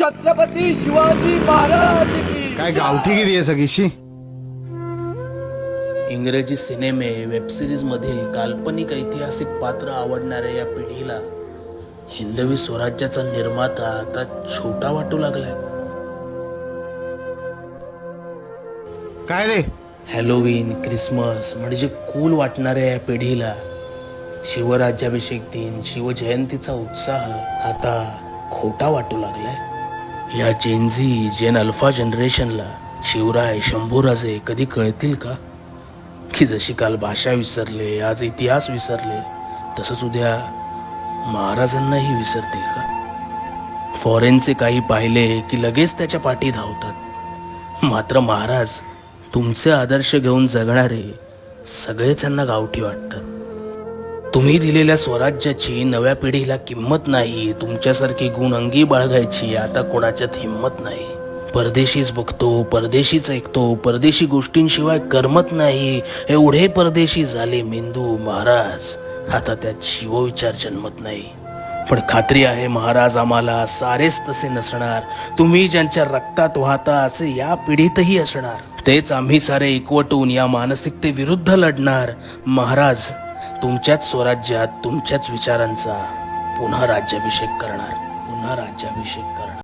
छत्रपती शिवाजी महाराज की काय गावठी किती आहे सगळीशी? इंग्रजी सिनेमे वेबसिरीज मधील काल्पनिक ऐतिहासिक पात्र आवडणाऱ्या या पिढीला हिंदवी स्वराज्याचा निर्माता आता छोटा वाटू लागलाय. काय रे? हॅलोवीन क्रिसमस म्हणजे कूल वाटणाऱ्या या पिढीला शिवराज्याभिषेक दिन शिवजयंतीचा उत्साह आता खोटा वाटू लागलाय. या जेनझी जेन अल्फा जनरेशनला शिवराय शंभूराजे कधी कळतील का? की जशी काल भाषा विसरले आज इतिहास विसरले तसंच उद्या महाराजांनाही विसरतील का? फॉरेनचे काही पाहिले की लगेच त्याच्या पाठी धावतात. मात्र महाराज तुमचे आदर्श घेऊन जगणारे सगळेच यांना गावठी वाटतात. तुम्ही दिलेल्या स्वराज्याची नव्या पिढीला किंमत नाही तुमच्यासारखी गुण अंगी बाळगायची आता कोणाच्यात हिंमत नाही. परदेशीच बघतो परदेशीच ऐकतो परदेशी गोष्टींशिवाय करमत नाही एवढे परदेशी झाले मेंदू महाराज. आता त्यात शिवविचार जन्मत नाही. पण खात्री आहे महाराज आम्हाला सारेच तसे नसणार. तुम्ही ज्यांच्या रक्तात वाहता असे या पिढीतही असणार. तेच आम्ही सारे एकवटून या मानसिकतेविरुद्ध लढणार. महाराज तुमच्याच स्वराज्यात तुमच्याच विचारांचा पुन्हा राज्याभिषेक करणार पुन्हा राज्याभिषेक करणार.